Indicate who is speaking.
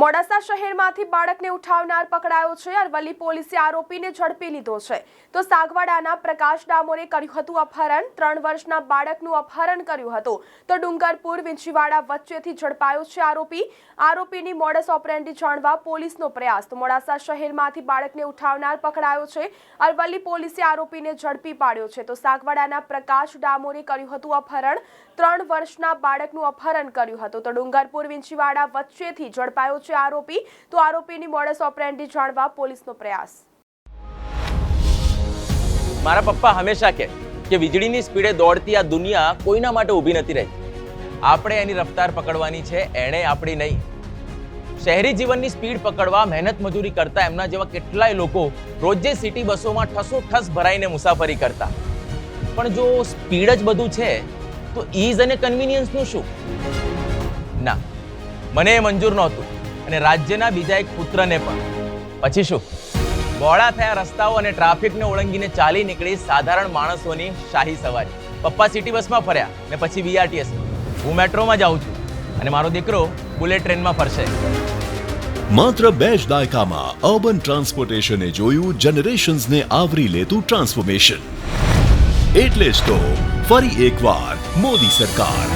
Speaker 1: મોડાસા શહેરમાંથી બાળકને ઉઠાવનાર પકડાયો છે અરવલ્લી પોલીસે આરોપીને ઝડપી લીધો છે. તો સાગવાડાના પ્રકાશ ડામોરે કર્યું હતું અપહરણ. ત્રણ વર્ષના બાળકનું અપહરણ કર્યું હતું. તો ડુંગરપુર, વિંછીવાડા વચ્ચેથી ઝડપાયો છે આરોપી. આરોપીની મોડસ ઓપરેન્ડી જાણવા પોલીસનો પ્રયાસ. તો મોડાસા શહેરમાંથી બાળકને ઉઠાવનાર પકડાયો છે અરવલ્લી પોલીસે આરોપીને ઝડપી પાડ્યો છે. તો સાગવાડાના પ્રકાશ ડામોરે કર્યું હતું અપહરણ. ત્રણ વર્ષના બાળકનું અપહરણ કર્યું હતું. તો ડુંગરપુર, વિંછીવાડા વચ્ચેથી ઝડપાયો છે આરોપી. તો આરોપીની મોડસ ઓપરેન્ડી જાણવા પોલીસનો પ્રયાસ.
Speaker 2: મારા પપ્પા હંમેશા કહે કે વીજળીની સ્પીડે દોડતી આ દુનિયા કોઈના માટે ઊભી નથી રહી. આપણે એની રફતાર પકડવાની છે, એણે આપણી નહીં. શહેરી જીવનની સ્પીડ પકડવા, મહેનત મજૂરી કરતા એમના જેવા કેટલાય લોકો રોજે સિટી બસોમાં ઠસો ઠસ ભરાઈને મુસાફરી કરતા. પણ જો સ્પીડ જ બધું છે, તો ઈઝ અને કન્વિનિયન્સનું શું? ના, મને એ મંજૂર નહોતું. અને રાજ્યના બીજા એક પુત્રને પણ. પછી શું? બહોળા થયા રસ્તાઓ અને ટ્રાફિકને ઓળંગીને ચાલી નીકળી સાધારણ માણસોની શાહી સવારી. પપ્પા સિટી બસમાં ફર્યા ને પછી બીઆરટીએસ હું મેટ્રોમાં જાઉં છું અને મારો દીકરો બુલેટ ટ્રેનમાં ફરશે.
Speaker 3: માત્ર બે જ દાયકામાં અર્બન ટ્રાન્સપોર્ટેશને જોયું, જનરેશન્સને આવરી લેતું ટ્રાન્સફોર્મેશન. એટલે જ તો ફરી એકવાર મોદી સરકાર.